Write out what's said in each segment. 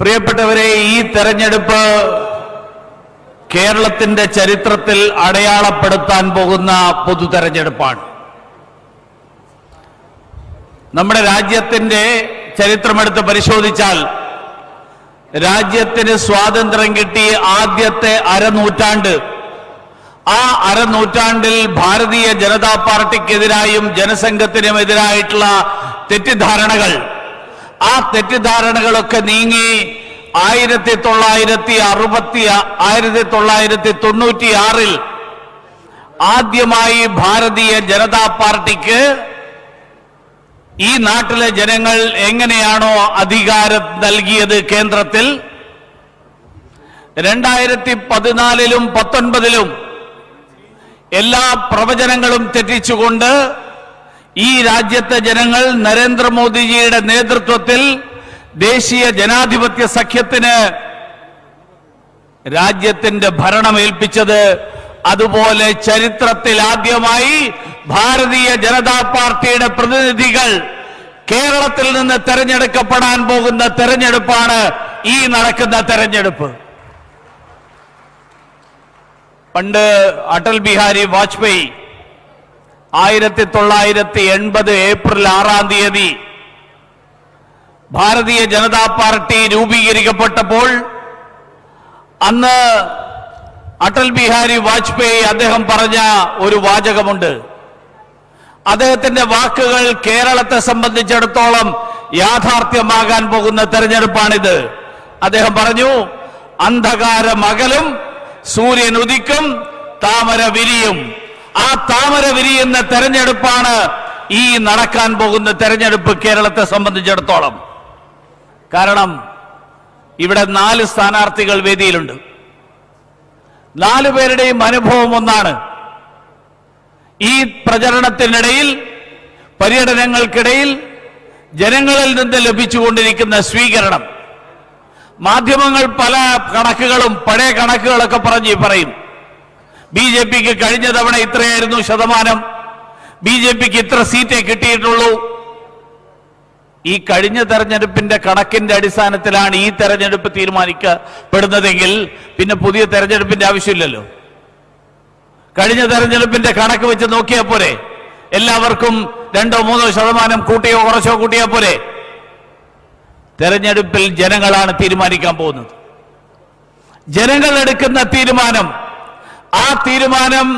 പ്രിയപ്പെട്ടവരെ ഈ തെരഞ്ഞെടുപ്പ് കേരളത്തിന്റെ ചരിത്രത്തിൽ അടയാളപ്പെടുത്താൻ പോകുന്ന പൊതു തെരഞ്ഞെടുപ്പാണ്. നമ്മുടെ രാജ്യത്തിന്റെ ചരിത്രമെടുത്ത് പരിശോധിച്ചാൽ രാജ്യത്തിന് സ്വാതന്ത്ര്യം കിട്ടി ആദ്യത്തെ അരനൂറ്റാണ്ട്. ആ അരനൂറ്റാണ്ടിൽ ഭാരതീയ ജനതാ പാർട്ടിക്കെതിരായും ജനസംഘത്തിനുമെതിരായിട്ടുള്ള തെറ്റിദ്ധാരണകൾ ആ തെറ്റിദ്ധാരണകളൊക്കെ നീങ്ങി ആയിരത്തി തൊള്ളായിരത്തി അറുപത്തി ആയിരത്തി തൊള്ളായിരത്തി തൊണ്ണൂറ്റി ആറിൽ ആദ്യമായി ഭാരതീയ ജനതാ പാർട്ടിക്ക് ഈ നാട്ടിലെ ജനങ്ങൾ എങ്ങനെയാണോ അധികാരം നൽകിയത് കേന്ദ്രത്തിൽ? രണ്ടായിരത്തി പതിനാലിലും പത്തൊൻപതിലും എല്ലാ പ്രവചനങ്ങളും തെറ്റിച്ചുകൊണ്ട് ഈ രാജ്യത്തെ ജനങ്ങൾ നരേന്ദ്രമോദിജിയുടെ നേതൃത്വത്തിൽ ദേശീയ ജനാധിപത്യ സഖ്യത്തിന് രാജ്യത്തിന്റെ ഭരണം ഏൽപ്പിച്ചത് അതുപോലെ ചരിത്രത്തിൽ ആദ്യമായി ഭാരതീയ ജനതാ പാർട്ടിയുടെ പ്രതിനിധികൾ കേരളത്തിൽ നിന്ന് തെരഞ്ഞെടുക്കപ്പെടാൻ പോകുന്ന തെരഞ്ഞെടുപ്പാണ് ഈ നടക്കുന്ന തെരഞ്ഞെടുപ്പ്. പണ്ട് അടൽ ബിഹാരി വാജ്പേയി ആയിരത്തി തൊള്ളായിരത്തി എൺപത് ഏപ്രിൽ ആറാം തീയതി ഭാരതീയ ജനതാ പാർട്ടി രൂപീകരിക്കപ്പെട്ടപ്പോൾ അന്ന് അടൽ ബിഹാരി വാജ്പേയി അദ്ദേഹം പറഞ്ഞ ഒരു വാചകമുണ്ട്. അദ്ദേഹത്തിന്റെ വാക്കുകൾ കേരളത്തെ സംബന്ധിച്ചിടത്തോളം യാഥാർത്ഥ്യമാകാൻ പോകുന്ന തെരഞ്ഞെടുപ്പാണിത്. അദ്ദേഹം പറഞ്ഞു അന്ധകാരം അകലും സൂര്യൻ ഉദിക്കും താമര വിരിയും ആ താമര വിരിയുന്ന തെരഞ്ഞെടുപ്പാണ് ഈ നടക്കാൻ പോകുന്ന തെരഞ്ഞെടുപ്പ് കേരളത്തെ സംബന്ധിച്ചിടത്തോളം. കാരണം ഇവിടെ നാല് സ്ഥാനാർത്ഥികൾ വേദിയിലുണ്ട്. നാലു പേരുടെയും അനുഭവം ഒന്നാണ്. ഈ പ്രചരണത്തിനിടയിൽ പര്യടനങ്ങൾക്കിടയിൽ ജനങ്ങളിൽ നിന്ന് ലഭിച്ചുകൊണ്ടിരിക്കുന്ന സ്വീകരണം. മാധ്യമങ്ങൾ പല കണക്കുകളും പഴയ കണക്കുകളൊക്കെ പറഞ്ഞ് പറയും. ബി ജെ പിക്ക് കഴിഞ്ഞ തവണ ഇത്രയായിരുന്നു ശതമാനം. ബി ജെ പിക്ക് ഇത്ര സീറ്റേ കിട്ടിയിട്ടുള്ളൂ. ഈ കഴിഞ്ഞ തെരഞ്ഞെടുപ്പിന്റെ കണക്കിന്റെ അടിസ്ഥാനത്തിലാണ് ഈ തെരഞ്ഞെടുപ്പ് തീരുമാനിക്കപ്പെടുന്നതെങ്കിൽ പിന്നെ പുതിയ തെരഞ്ഞെടുപ്പിന്റെ ആവശ്യമില്ലല്ലോ. കഴിഞ്ഞ തെരഞ്ഞെടുപ്പിന്റെ കണക്ക് വെച്ച് നോക്കിയാൽ പോരെ. എല്ലാവർക്കും രണ്ടോ മൂന്നോ ശതമാനം കൂട്ടിയോ കുറച്ചോ കൂട്ടിയാൽ പോരെ. തെരഞ്ഞെടുപ്പിൽ ജനങ്ങളാണ് തീരുമാനിക്കാൻ പോകുന്നത്. ജനങ്ങൾ എടുക്കുന്ന തീരുമാനം ആ തീരുമാനം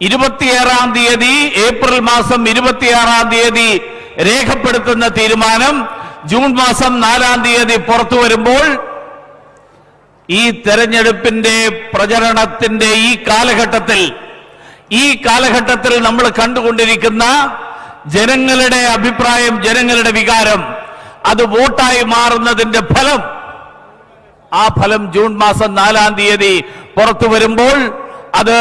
ഇരുപത്തിയാറാം തീയതി ഏപ്രിൽ മാസം ഇരുപത്തിയാറാം തീയതി രേഖപ്പെടുത്തുന്ന തീരുമാനം ജൂൺ മാസം നാലാം തീയതി പുറത്തു വരുമ്പോൾ ഈ തെരഞ്ഞെടുപ്പിന്റെ പ്രചരണത്തിന്റെ ഈ കാലഘട്ടത്തിൽ ഈ കാലഘട്ടത്തിൽ നമ്മൾ കണ്ടുകൊണ്ടിരിക്കുന്ന ജനങ്ങളുടെ അഭിപ്രായം ജനങ്ങളുടെ വികാരം അത് വോട്ടായി മാറുന്നതിന്റെ ഫലം ആ ഫലം ജൂൺ മാസം നാലാം തീയതി പുറത്തു വരുമ്പോൾ അത്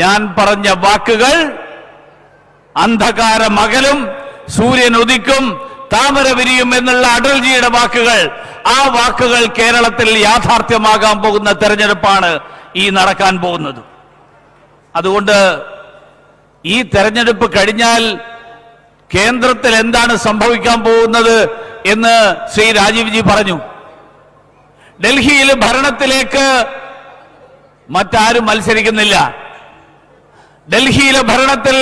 ഞാൻ പറഞ്ഞ വാക്കുകൾ അന്ധകാരം അകലും സൂര്യൻ ഉദിക്കും താമര വിരിയും എന്നുള്ള അടൽജിയുടെ വാക്കുകൾ. ആ വാക്കുകൾ കേരളത്തിൽ യാഥാർത്ഥ്യമാകാൻ പോകുന്ന തെരഞ്ഞെടുപ്പാണ് ഈ നടക്കാൻ പോകുന്നത്. അതുകൊണ്ട് ഈ തെരഞ്ഞെടുപ്പ് കഴിഞ്ഞാൽ കേന്ദ്രത്തിൽ എന്താണ് സംഭവിക്കാൻ പോകുന്നത് എന്ന് ശ്രീ രാജീവ്ജി പറഞ്ഞു. ഡൽഹിയിൽ ഭരണത്തിലേക്ക് മറ്റാരും മത്സരിക്കുന്നില്ല. ഡൽഹിയിലെ ഭരണത്തിൽ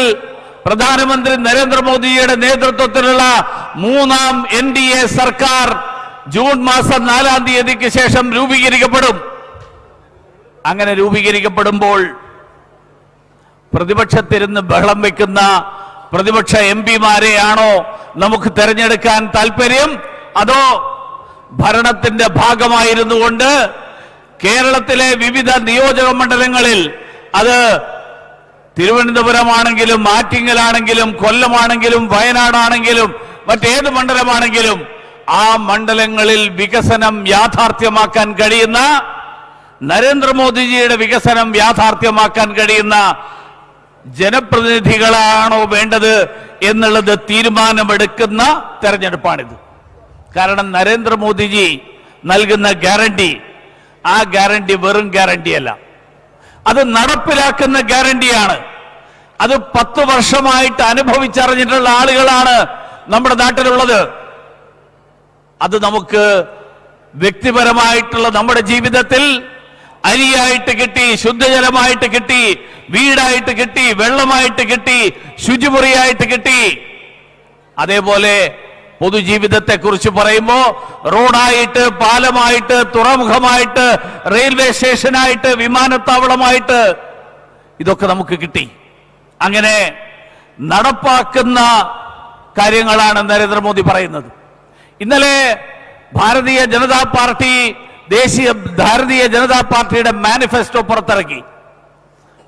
പ്രധാനമന്ത്രി നരേന്ദ്രമോദിയുടെ നേതൃത്വത്തിലുള്ള മൂന്നാം എൻ ഡി എ സർക്കാർ ജൂൺ മാസം നാലാം തീയതിക്ക് ശേഷം രൂപീകരിക്കപ്പെടും. അങ്ങനെ രൂപീകരിക്കപ്പെടുമ്പോൾ പ്രതിപക്ഷത്തിരുന്ന് ബഹളം വെക്കുന്ന പ്രതിപക്ഷ എം പിമാരെയാണോ നമുക്ക് തെരഞ്ഞെടുക്കാൻ താല്പര്യം? അതോ ഭരണത്തിന്റെ ഭാഗമായിരുന്നു കൊണ്ട് കേരളത്തിലെ വിവിധ നിയോജക മണ്ഡലങ്ങളിൽ അത് തിരുവനന്തപുരമാണെങ്കിലും ആറ്റിങ്ങലാണെങ്കിലും കൊല്ലമാണെങ്കിലും വയനാടാണെങ്കിലും മറ്റേത് മണ്ഡലമാണെങ്കിലും ആ മണ്ഡലങ്ങളിൽ വികസനം യാഥാർത്ഥ്യമാക്കാൻ കഴിയുന്ന നരേന്ദ്രമോദിജിയുടെ വികസനം യാഥാർത്ഥ്യമാക്കാൻ കഴിയുന്ന ജനപ്രതിനിധികളാണോ വേണ്ടത് എന്നുള്ളത് തീരുമാനമെടുക്കുന്ന തെരഞ്ഞെടുപ്പാണിത്. കാരണം നരേന്ദ്രമോദിജി നൽകുന്ന ഗ്യാരണ്ടി ആ ഗ്യാരണ്ടി വെറും ഗ്യാരണ്ടി അല്ല അത് നടപ്പിലാക്കുന്ന ഗ്യാരണ്ടിയാണ്. അത് പത്ത് വർഷമായിട്ട് അനുഭവിച്ചറിഞ്ഞിട്ടുള്ള ആളുകളാണ് നമ്മുടെ നാട്ടിലുള്ളത്. അത് നമുക്ക് വ്യക്തിപരമായിട്ടുള്ള നമ്മുടെ ജീവിതത്തിൽ അരിയായിട്ട് കിട്ടി ശുദ്ധജലമായിട്ട് കിട്ടി വീടായിട്ട് കിട്ടി വെള്ളമായിട്ട് കിട്ടി ശുചിമുറിയായിട്ട് കിട്ടി. അതേപോലെ പൊതുജീവിതത്തെ കുറിച്ച് പറയുമ്പോ റോഡായിട്ട് പാലമായിട്ട് തുറമുഖമായിട്ട് റെയിൽവേ സ്റ്റേഷനായിട്ട് വിമാനത്താവളമായിട്ട് ഇതൊക്കെ നമുക്ക് കിട്ടി. അങ്ങനെ നടപ്പാക്കുന്ന കാര്യങ്ങളാണ് നരേന്ദ്രമോദി പറയുന്നത്. ഇന്നലെ ഭാരതീയ ജനതാ പാർട്ടി ദേശീയ ഭാരതീയ ജനതാ പാർട്ടിയുടെ മാനിഫെസ്റ്റോ പുറത്തിറക്കി.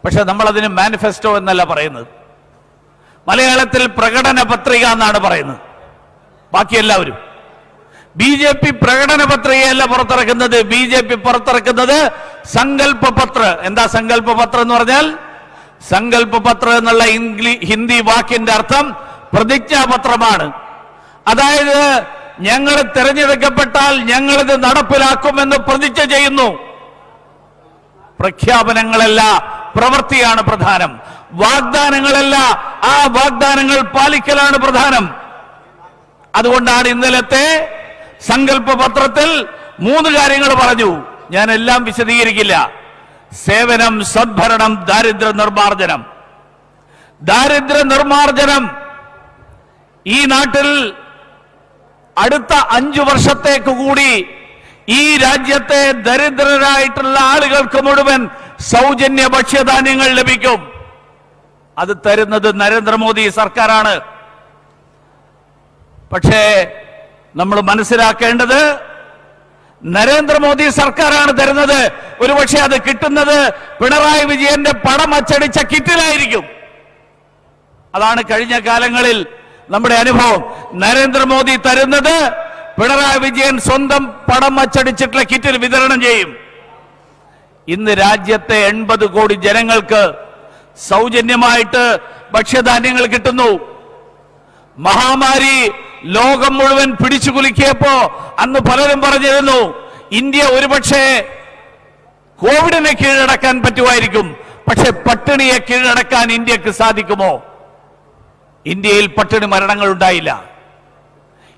പക്ഷെ നമ്മൾ അതിന് മാനിഫെസ്റ്റോ എന്നല്ല പറയുന്നത്. മലയാളത്തിൽ പ്രകടന പത്രിക എന്നാണ് പറയുന്നത്. ബാക്കി എല്ലാവരും. ബി ജെ പി പ്രകടന പത്രികയല്ല പുറത്തിറക്കുന്നത്. ബി ജെ പി പുറത്തിറക്കുന്നത് സങ്കല്പ പത്ര എന്താ സങ്കല്പ പത്രം എന്ന് പറഞ്ഞാൽ? സങ്കല്പ പത്രം എന്നുള്ള ഇംഗ്ലീഷ് ഹിന്ദി വാക്കിന്റെ അർത്ഥം പ്രതിജ്ഞാപത്രമാണ്. അതായത് ഞങ്ങൾ തിരഞ്ഞെടുക്കപ്പെട്ടാൽ ഞങ്ങളിത് നടപ്പിലാക്കുമെന്ന് പ്രതിജ്ഞ ചെയ്യുന്നു. പ്രഖ്യാപനങ്ങളല്ല പ്രവൃത്തിയാണ് പ്രധാനം. വാഗ്ദാനങ്ങളല്ല ആ വാഗ്ദാനങ്ങൾ പാലിക്കലാണ് പ്രധാനം. അതുകൊണ്ടാണ് ഇന്നലത്തെ സങ്കല്പ പത്രത്തിൽ മൂന്ന് കാര്യങ്ങൾ പറഞ്ഞു. ഞാൻ എല്ലാം വിശദീകരിക്കില്ല. സേവനം സദ്ഭരണം ദാരിദ്ര്യ നിർമ്മാർജനം. ദാരിദ്ര്യ നിർമ്മാർജനം ഈ നാട്ടിൽ അടുത്ത അഞ്ചു വർഷത്തേക്ക് കൂടി ഈ രാജ്യത്തെ ദരിദ്രരായിട്ടുള്ള ആളുകൾക്ക് മുഴുവൻ സൗജന്യ ഭക്ഷ്യധാന്യങ്ങൾ ലഭിക്കും. അത് തരുന്നത് നരേന്ദ്രമോദി സർക്കാരാണ്. പക്ഷേ നമ്മൾ മനസ്സിലാക്കേണ്ടത് നരേന്ദ്രമോദി സർക്കാരാണ് തരുന്നത്. ഒരുപക്ഷെ അത് കിട്ടുന്നത് പിണറായി വിജയന്റെ പടം അച്ചടിച്ച കിറ്റിലായിരിക്കും. അതാണ് കഴിഞ്ഞ കാലങ്ങളിൽ നമ്മുടെ അനുഭവം. നരേന്ദ്രമോദി തരുന്നത് പിണറായി വിജയൻ സ്വന്തം പടം അച്ചടിച്ചിട്ടുള്ള കിറ്റിൽ വിതരണം ചെയ്യും. ഇന്ന് രാജ്യത്തെ എൺപത് കോടി ജനങ്ങൾക്ക് സൗജന്യമായിട്ട് ഭക്ഷ്യധാന്യങ്ങൾ കിട്ടുന്നു. മഹാമാരി ലോകം മുഴുവൻ പിടിച്ചു കുലുക്കിയപ്പോ അന്ന് പലരും പറഞ്ഞിരുന്നു ഇന്ത്യ ഒരുപക്ഷെ കോവിഡിനെ കീഴടക്കാൻ പറ്റുമായിരിക്കും പക്ഷെ പട്ടിണിയെ കീഴടക്കാൻ ഇന്ത്യയ്ക്ക് സാധിക്കുമോ? ഇന്ത്യയിൽ പട്ടിണി മരണങ്ങൾ ഉണ്ടായില്ല.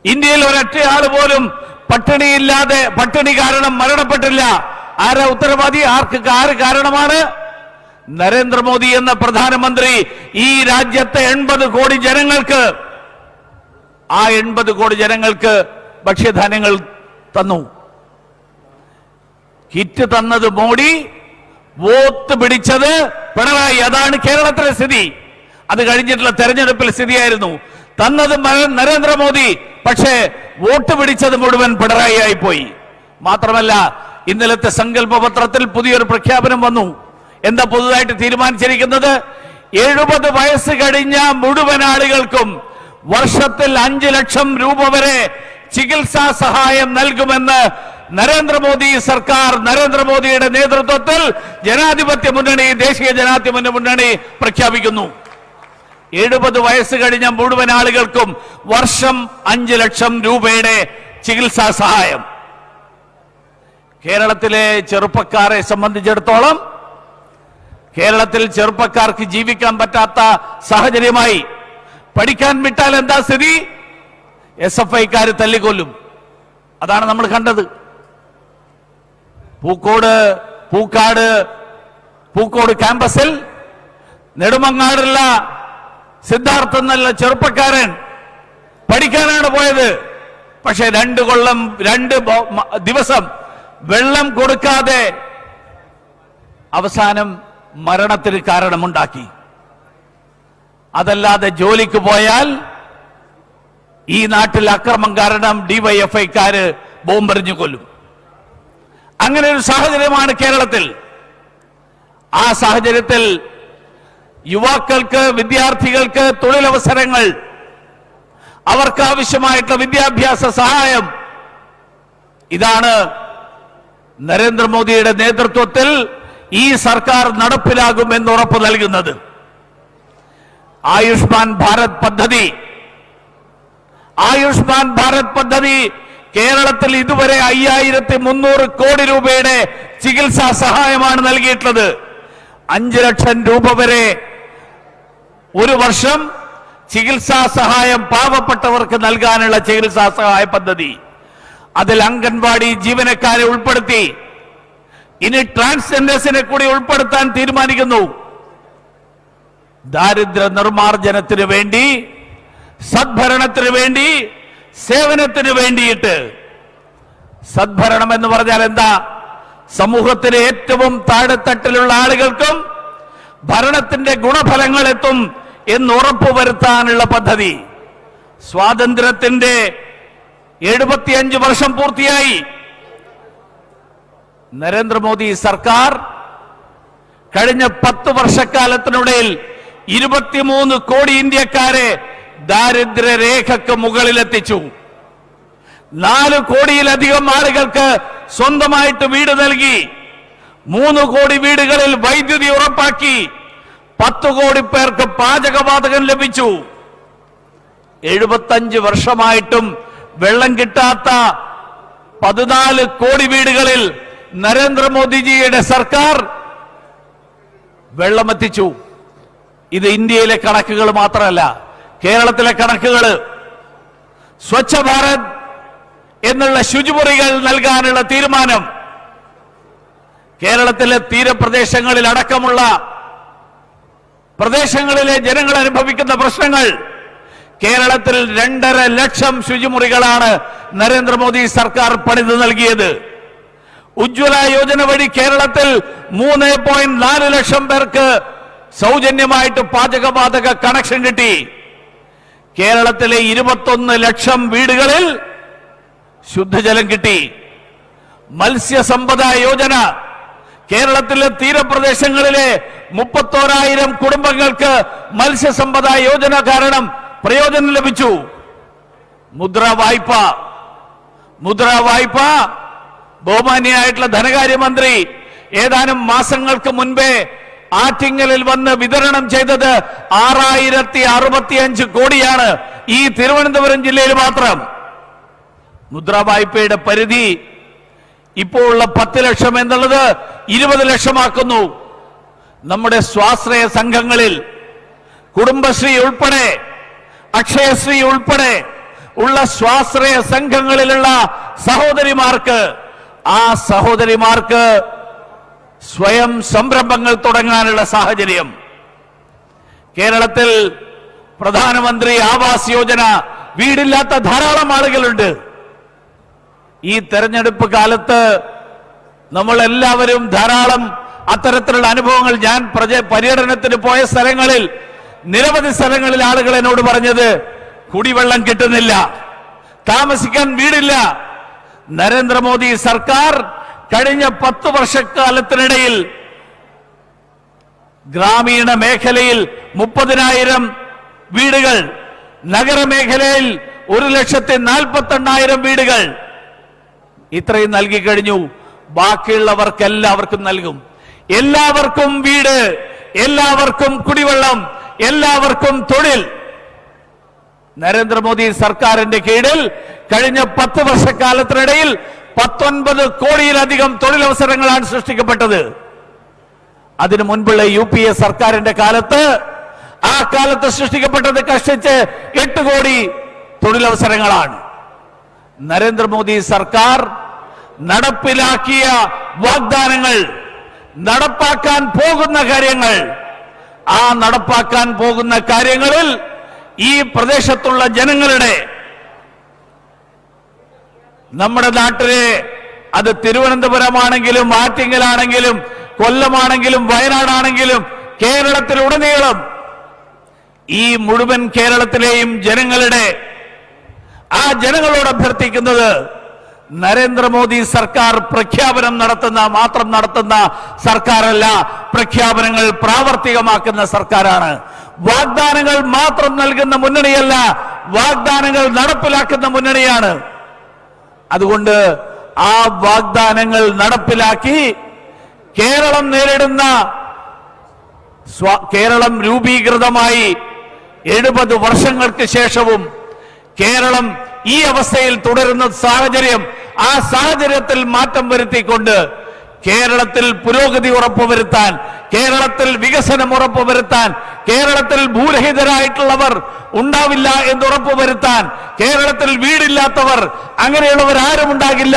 ഇന്ത്യയിൽ ഒരൊറ്റയാൾ പോലും പട്ടിണിയില്ലാതെ പട്ടിണി കാരണം മരണപ്പെട്ടില്ല. ആരാ ഉത്തരവാദി? ആർക്ക് ആര് കാരണമാണ്? നരേന്ദ്രമോദി എന്ന പ്രധാനമന്ത്രി ഈ രാജ്യത്തെ എൺപത് കോടി ജനങ്ങൾക്ക് ആ എൺപത് കോടി ജനങ്ങൾക്ക് ഭക്ഷ്യധാന്യങ്ങൾ തന്നു. കിറ്റ് തന്നത് മോഡി വോട്ട് പിടിച്ചത് പിണറായി. അതാണ് കേരളത്തിലെ സ്ഥിതി. അത് കഴിഞ്ഞിട്ടുള്ള തെരഞ്ഞെടുപ്പിൽ സ്ഥിതിയായിരുന്നു. തന്നത് നരേന്ദ്രമോദി പക്ഷേ വോട്ട് പിടിച്ചത് മുഴുവൻ പിണറായി ആയിപ്പോയി പോയി മാത്രമല്ല ഇന്നലത്തെ സങ്കല്പ പത്രത്തിൽ പുതിയൊരു പ്രഖ്യാപനം വന്നു. എന്താ പുതുതായിട്ട് തീരുമാനിച്ചിരിക്കുന്നത്? എഴുപത് വയസ്സ് കഴിഞ്ഞ മുഴുവൻ ആളുകൾക്കും വർഷത്തിൽ അഞ്ച് ലക്ഷം രൂപ വരെ ചികിത്സാ സഹായം നൽകുമെന്ന് നരേന്ദ്രമോദി സർക്കാർ നരേന്ദ്രമോദിയുടെ നേതൃത്വത്തിൽ ജനാധിപത്യ മുന്നണി ദേശീയ ജനാധിപത്യ മുന്നണി പ്രഖ്യാപിക്കുന്നു. എഴുപത് വയസ്സ് കഴിഞ്ഞ മുഴുവൻ ആളുകൾക്കും വർഷം അഞ്ച് ലക്ഷം രൂപയുടെ ചികിത്സാ സഹായം. കേരളത്തിലെ ചെറുപ്പക്കാരെ സംബന്ധിച്ചിടത്തോളം കേരളത്തിൽ ചെറുപ്പക്കാർക്ക് ജീവിക്കാൻ പറ്റാത്ത സാഹചര്യമായി പഠിക്കാൻ വിട്ടാൽ എന്താ സ്ഥിതി? എസ് എഫ് ഐക്കാർ തല്ലിക്കൊല്ലും. അതാണ് നമ്മൾ കണ്ടത്. പൂക്കോട് പൂക്കാട് പൂക്കോട് ക്യാമ്പസിൽ നെടുമങ്ങാടുള്ള സിദ്ധാർത്ഥ എന്നുള്ള ചെറുപ്പക്കാരൻ പഠിക്കാനാണ് പോയത്. പക്ഷെ രണ്ട് കൊള്ളം രണ്ട് ദിവസം വെള്ളം കൊടുക്കാതെ അവസാനം മരണത്തിന് കാരണമുണ്ടാക്കി. അതല്ലാതെ ജോലിക്ക് പോയാൽ ഈ നാട്ടിൽ അക്രമം കാരണം ഡിവൈഎഫ്ഐക്കാര് ബോംബെറിഞ്ഞു കൊല്ലും. അങ്ങനെ ഒരു സാഹചര്യമാണ് കേരളത്തിൽ. ആ സാഹചര്യത്തിൽ യുവാക്കൾക്ക് വിദ്യാർത്ഥികൾക്ക് തൊഴിലവസരങ്ങൾ അവർക്ക് ആവശ്യമായിട്ടുള്ള വിദ്യാഭ്യാസ സഹായം. ഇതാണ് നരേന്ദ്രമോദിയുടെ നേതൃത്വത്തിൽ ഈ സർക്കാർ നടപ്പിലാകുമെന്ന് ഉറപ്പ് നൽകുന്നത്. ആയുഷ്മാൻ ഭാരത് പദ്ധതി. ആയുഷ്മാൻ ഭാരത് പദ്ധതി കേരളത്തിൽ ഇതുവരെ അയ്യായിരത്തി മുന്നൂറ് കോടി രൂപയുടെ ചികിത്സാ സഹായമാണ് നൽകിയിട്ടുള്ളത്. അഞ്ച് ലക്ഷം രൂപ വരെ ഒരു വർഷം ചികിത്സാ സഹായം പാവപ്പെട്ടവർക്ക് നൽകാനുള്ള ചികിത്സാ സഹായ പദ്ധതി. അതിൽ അംഗൻവാടി ജീവനക്കാരെ ഉൾപ്പെടുത്തി. ഇനി ട്രാൻസ്ജെൻഡേഴ്സിനെ കൂടി ഉൾപ്പെടുത്താൻ തീരുമാനിക്കുന്നു. ദാരിദ്ര്യ നിർമാർജനത്തിന് വേണ്ടി സദ്ഭരണത്തിന് വേണ്ടി സേവനത്തിന് വേണ്ടിയിട്ട്. സദ്ഭരണം എന്ന് പറഞ്ഞാൽ എന്താ? സമൂഹത്തിലെ ഏറ്റവും താഴെത്തട്ടിലുള്ള ആളുകൾക്കും ഭരണത്തിന്റെ ഗുണഫലങ്ങൾ എത്തും എന്ന് ഉറപ്പുവരുത്താനുള്ള പദ്ധതി. സ്വാതന്ത്ര്യത്തിന്റെ എഴുപത്തിയഞ്ച് വർഷം പൂർത്തിയായി. നരേന്ദ്രമോദി സർക്കാർ കഴിഞ്ഞ പത്ത് വർഷക്കാലത്തിനിടയിൽ ഇരുപത്തിമൂന്ന് കോടി ഇന്ത്യക്കാരെ ദാരിദ്ര്യരേഖക്ക് മുകളിലെത്തിച്ചു. നാല് കോടിയിലധികം ആളുകൾക്ക് സ്വന്തമായിട്ട് വീട് നൽകി. മൂന്ന് കോടി വീടുകളിൽ വൈദ്യുതി ഉറപ്പാക്കി. പത്ത് കോടി പേർക്ക് പാചകവാതകം ലഭിച്ചു. എഴുപത്തഞ്ച് വർഷമായിട്ടും വെള്ളം കിട്ടാത്ത പതിനാല് കോടി വീടുകളിൽ നരേന്ദ്രമോദിജിയുടെ സർക്കാർ വെള്ളമെത്തിച്ചു. ഇത് ഇന്ത്യയിലെ കണക്കുകൾ മാത്രമല്ല കേരളത്തിലെ കണക്കുകൾ സ്വച്ഛ ഭാരത് എന്നുള്ള ശുചിമുറികൾ നൽകാനുള്ള തീരുമാനം കേരളത്തിലെ തീരപ്രദേശങ്ങളിൽ അടക്കമുള്ള പ്രദേശങ്ങളിലെ ജനങ്ങൾ അനുഭവിക്കുന്ന പ്രശ്നങ്ങൾ കേരളത്തിൽ രണ്ടര ലക്ഷം ശുചിമുറികളാണ് നരേന്ദ്രമോദി സർക്കാർ പണിത് നൽകിയത്. ഉജ്ജ്വല യോജന വഴി കേരളത്തിൽ മൂന്ന് ലക്ഷം പേർക്ക് സൗജന്യമായിട്ട് പാചകവാതക കണക്ഷൻ കിട്ടി. കേരളത്തിലെ ഇരുപത്തൊന്ന് ലക്ഷം വീടുകളിൽ ശുദ്ധജലം കിട്ടി. മത്സ്യസമ്പദ യോജന കേരളത്തിലെ തീരപ്രദേശങ്ങളിലെ മുപ്പത്തോരായിരം കുടുംബങ്ങൾക്ക് മത്സ്യസമ്പദ യോജന കാരണം പ്രയോജനം ലഭിച്ചു. മുദ്ര വായ്പ മുദ്ര വായ്പ ബഹുമാന്യായിട്ടുള്ള ധനകാര്യമന്ത്രി ഏതാനും മാസങ്ങൾക്ക് മുൻപേ ആറ്റിങ്ങലിൽ വന്ന് വിതരണം ചെയ്തത് ആറായിരത്തി അറുപത്തിയഞ്ച് കോടിയാണ്. ഈ തിരുവനന്തപുരം ജില്ലയിൽ മാത്രം. മുദ്രാ വായ്പയുടെ പരിധി ഇപ്പോൾ ഉള്ള പത്ത് ലക്ഷം എന്നുള്ളത് ഇരുപത് ലക്ഷമാക്കുന്നു. നമ്മുടെ സ്വാശ്രയ സംഘങ്ങളിൽ കുടുംബശ്രീ ഉൾപ്പെടെ അക്ഷയശ്രീ ഉൾപ്പെടെ ഉള്ള സ്വാശ്രയ സംഘങ്ങളിലുള്ള സഹോദരിമാർക്ക് ആ സഹോദരിമാർക്ക് സ്വയം സംരംഭങ്ങൾ തുടങ്ങാനുള്ള സാഹചര്യം. കേരളത്തിൽ പ്രധാനമന്ത്രി ആവാസ് യോജന വീടില്ലാത്ത ധാരാളം ആളുകളുണ്ട്. ഈ തെരഞ്ഞെടുപ്പ് കാലത്ത് നമ്മൾ എല്ലാവരും ധാരാളം അത്തരത്തിലുള്ള അനുഭവങ്ങൾ ഞാൻ പ്രജ പര്യടനത്തിന് പോയ സ്ഥലങ്ങളിൽ നിരവധി സ്ഥലങ്ങളിൽ ആളുകൾ എന്നോട് പറഞ്ഞത് കുടിവെള്ളം കിട്ടുന്നില്ല താമസിക്കാൻ വീടില്ല. നരേന്ദ്രമോദി സർക്കാർ കഴിഞ്ഞ പത്ത് വർഷക്കാലത്തിനിടയിൽ ഗ്രാമീണ മേഖലയിൽ മുപ്പതിനായിരം വീടുകൾ നഗരമേഖലയിൽ ഒരു ലക്ഷത്തി നാൽപ്പത്തെണ്ണായിരം വീടുകൾ ഇത്രയും നൽകി കഴിഞ്ഞു. ബാക്കിയുള്ളവർക്ക് എല്ലാവർക്കും നൽകും. എല്ലാവർക്കും വീട് എല്ലാവർക്കും കുടിവെള്ളം എല്ലാവർക്കും തൊഴിൽ. നരേന്ദ്രമോദി സർക്കാരിന്റെ കീഴിൽ കഴിഞ്ഞ പത്ത് വർഷക്കാലത്തിനിടയിൽ പത്തൊൻപത് കോടിയിലധികം തൊഴിലവസരങ്ങളാണ് സൃഷ്ടിക്കപ്പെട്ടത്. അതിനു മുൻപുള്ള യു പി എ സർക്കാരിന്റെ കാലത്ത് ആ കാലത്ത് സൃഷ്ടിക്കപ്പെട്ടത് കഷ്ടിച്ച് എട്ട് കോടി തൊഴിലവസരങ്ങളാണ്. നരേന്ദ്രമോദി സർക്കാർ നടപ്പിലാക്കിയ വാഗ്ദാനങ്ങൾ നടപ്പാക്കാൻ പോകുന്ന കാര്യങ്ങൾ ആ നടപ്പാക്കാൻ പോകുന്ന കാര്യങ്ങളിൽ ഈ പ്രദേശത്തുള്ള ജനങ്ങളുടെ നമ്മുടെ നാട്ടിലെ അത് തിരുവനന്തപുരമാണെങ്കിലും ആറ്റിങ്ങലാണെങ്കിലും കൊല്ലമാണെങ്കിലും വയനാടാണെങ്കിലും കേരളത്തിലുടനീളം ഈ മുഴുവൻ കേരളത്തിലെയും ജനങ്ങളുടെ ആ ജനങ്ങളോട് അഭ്യർത്ഥിക്കുന്നത് നരേന്ദ്രമോദി സർക്കാർ പ്രഖ്യാപനം നടത്തുന്ന മാത്രം നടത്തുന്ന സർക്കാരല്ല പ്രഖ്യാപനങ്ങൾ പ്രാവർത്തികമാക്കുന്ന സർക്കാരാണ്. വാഗ്ദാനങ്ങൾ മാത്രം നൽകുന്ന മുന്നണിയല്ല വാഗ്ദാനങ്ങൾ നടപ്പിലാക്കുന്ന മുന്നണിയാണ്. അതുകൊണ്ട് ആ വാഗ്ദാനങ്ങൾ നടപ്പിലാക്കി കേരളം നേരിടുന്ന കേരളം രൂപീകൃതമായി എഴുപത് വർഷങ്ങൾക്ക് ശേഷവും കേരളം ഈ അവസ്ഥയിൽ തുടരുന്ന സാഹചര്യം ആ സാഹചര്യത്തിൽ മാറ്റം വരുത്തിക്കൊണ്ട് കേരളത്തിൽ പുരോഗതി ഉറപ്പുവരുത്താൻ കേരളത്തിൽ വികസനം ഉറപ്പുവരുത്താൻ കേരളത്തിൽ ഭൂരഹിതരായിട്ടുള്ളവർ ഉണ്ടാവില്ല എന്ന് ഉറപ്പുവരുത്താൻ കേരളത്തിൽ വീടില്ലാത്തവർ അങ്ങനെയുള്ളവർ ആരും ഉണ്ടാകില്ല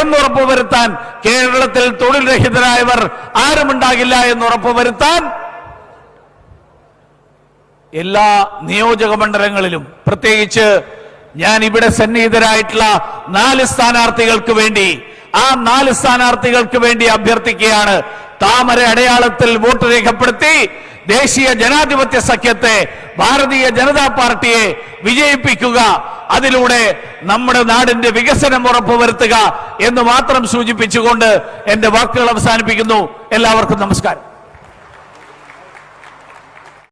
എന്ന് ഉറപ്പുവരുത്താൻ കേരളത്തിൽ തൊഴിൽ രഹിതരായവർ ആരും ഉണ്ടാകില്ല എന്ന് ഉറപ്പുവരുത്താൻ എല്ലാ നിയോജക മണ്ഡലങ്ങളിലും പ്രത്യേകിച്ച് ഞാൻ ഇവിടെ സന്നിഹിതരായിട്ടുള്ള നാല് സ്ഥാനാർത്ഥികൾക്ക് വേണ്ടി ആ നാല് സ്ഥാനാർത്ഥികൾക്ക് വേണ്ടി അഭ്യർത്ഥിക്കുകയാണ്. താമര അടയാളത്തിൽ വോട്ട് രേഖപ്പെടുത്തി ദേശീയ ജനാധിപത്യ സഖ്യത്തെ ഭാരതീയ ജനതാ പാർട്ടിയെ വിജയിപ്പിക്കുക അതിലൂടെ നമ്മുടെ നാടിന്റെ വികസനം ഉറപ്പുവരുത്തുക എന്ന് മാത്രം സൂചിപ്പിച്ചുകൊണ്ട് എന്റെ വാക്കുകൾ അവസാനിപ്പിക്കുന്നു. എല്ലാവർക്കും നമസ്കാരം.